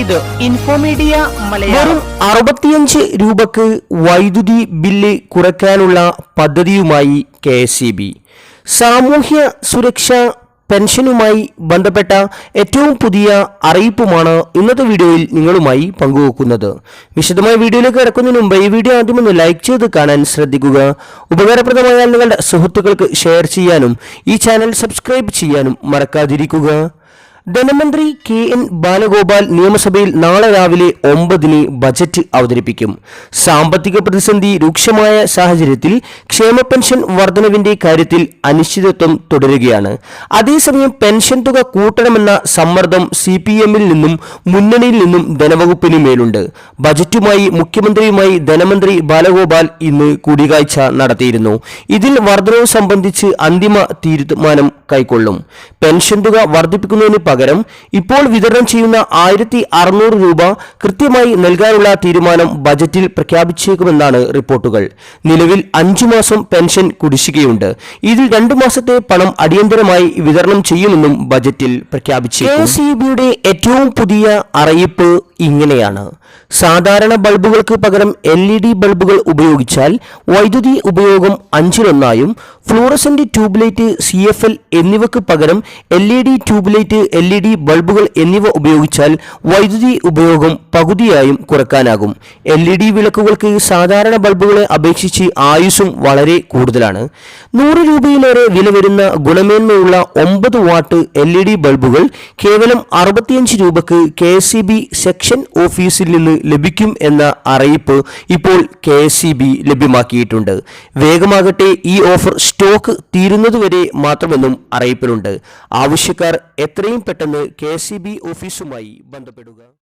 ഇത് ഇൻഫോമീഡിയ മലയാളം. അറുപത്തിയഞ്ച് രൂപക്ക് വൈദ്യുതി ബില്ല് കുറയ്ക്കാനുള്ള പദ്ധതിയുമായി കെ എസ് സാമൂഹ്യ സുരക്ഷാ പെൻഷനുമായി ബന്ധപ്പെട്ട ഏറ്റവും പുതിയ അറിയിപ്പുമാണ് ഇന്നത്തെ വീഡിയോയിൽ നിങ്ങളുമായി പങ്കുവെക്കുന്നത്. വിശദമായ വീഡിയോയിലേക്ക് കിടക്കുന്നതിന് മുമ്പ് ഈ വീഡിയോ ആദ്യം ഒന്ന് ലൈക്ക് ചെയ്ത് കാണാൻ ശ്രദ്ധിക്കുക. ഉപകാരപ്രദമായാൽ നിങ്ങളുടെ സുഹൃത്തുക്കൾക്ക് ഷെയർ ചെയ്യാനും ഈ ചാനൽ സബ്സ്ക്രൈബ് ചെയ്യാനും മറക്കാതിരിക്കുക. ധനമന്ത്രി കെ എൻ ബാലഗോപാൽ നിയമസഭയിൽ നാളെ രാവിലെ ഒമ്പതിന് ബജറ്റ് അവതരിപ്പിക്കും. സാമ്പത്തിക പ്രതിസന്ധി രൂക്ഷമായ സാഹചര്യത്തിൽ ക്ഷേമ പെൻഷൻ വർധനവിന്റെ കാര്യത്തിൽ അനിശ്ചിതത്വം തുടരുകയാണ്. അതേസമയം പെൻഷൻ തുക കൂട്ടണമെന്ന സമ്മർദ്ദം സി പി എമ്മിൽ നിന്നും മുന്നണിയിൽ നിന്നും ധനവകുപ്പിന് മേലുണ്ട്. ബജറ്റുമായി മുഖ്യമന്ത്രിയുമായി ധനമന്ത്രി ബാലഗോപാൽ ഇന്ന് കൂടിക്കാഴ്ച നടത്തിയിരുന്നു. ഇതിൽ വർധനവ് സംബന്ധിച്ച് അന്തിമ തീരുമാനം കൈക്കൊള്ളും. പെൻഷൻ തുക വർദ്ധിപ്പിക്കുന്നതിന് പകരം ഇപ്പോൾ വിതരണം ചെയ്യുന്ന ആയിരത്തി അറുന്നൂറ് രൂപ കൃത്യമായി നൽകാനുള്ള തീരുമാനം ബജറ്റിൽ പ്രഖ്യാപിച്ചേക്കുമെന്നാണ് റിപ്പോർട്ടുകൾ. നിലവിൽ അഞ്ചു മാസം പെൻഷൻ കുടിശ്ശികയുണ്ട്. ഇതിൽ രണ്ടു മാസത്തെ പണം അടിയന്തരമായി വിതരണം ചെയ്യുമെന്നും ബജറ്റിൽ പ്രഖ്യാപിച്ചു ഏറ്റവും പുതിയ അറിയിപ്പ് ഇങ്ങനെയാണ്. സാധാരണ ബൾബുകൾക്ക് പകരം എൽ ഇ ഡി ബൾബുകൾ ഉപയോഗിച്ചാൽ വൈദ്യുതി ഉപയോഗം അഞ്ചിലൊന്നായും fluorescent tube light C F L എന്നിവക്ക് പകരം L E D tube light L E D ബൾബുകൾ എന്നിവ ഉപയോഗിച്ചാൽ വൈദ്യുതി ഉപയോഗം പകുതിയായും കുറക്കാനാകും. എൽ ഇ ഡി വിളക്കുകൾക്ക് സാധാരണ ബൾബുകളെ അപേക്ഷിച്ച് ആയുസ്സും വളരെ കൂടുതലാണ്. നൂറ് രൂപയിലേറെ വില വരുന്ന ഗുണമേന്മയുള്ള ഒമ്പത് വാട്ട് എൽ ഇ ഡി ബൾബുകൾ കേവലം അറുപത്തിയഞ്ച് രൂപക്ക് കെ സി ബി സെക്ഷൻ ഓഫീസിൽ നിന്ന് ലഭിക്കും എന്ന അറിയിപ്പ് ഇപ്പോൾ കെ ലഭ്യമാക്കിയിട്ടുണ്ട്. വേഗമാകട്ടെ ഈ ഓഫർ സ്റ്റോക്ക് തീരുന്നതുവരെ മാത്രമെന്നും അറിയിപ്പിലുണ്ട്. ആവശ്യക്കാർ എത്രയും പെട്ടെന്ന് കെ ഓഫീസുമായി ബന്ധപ്പെടുക.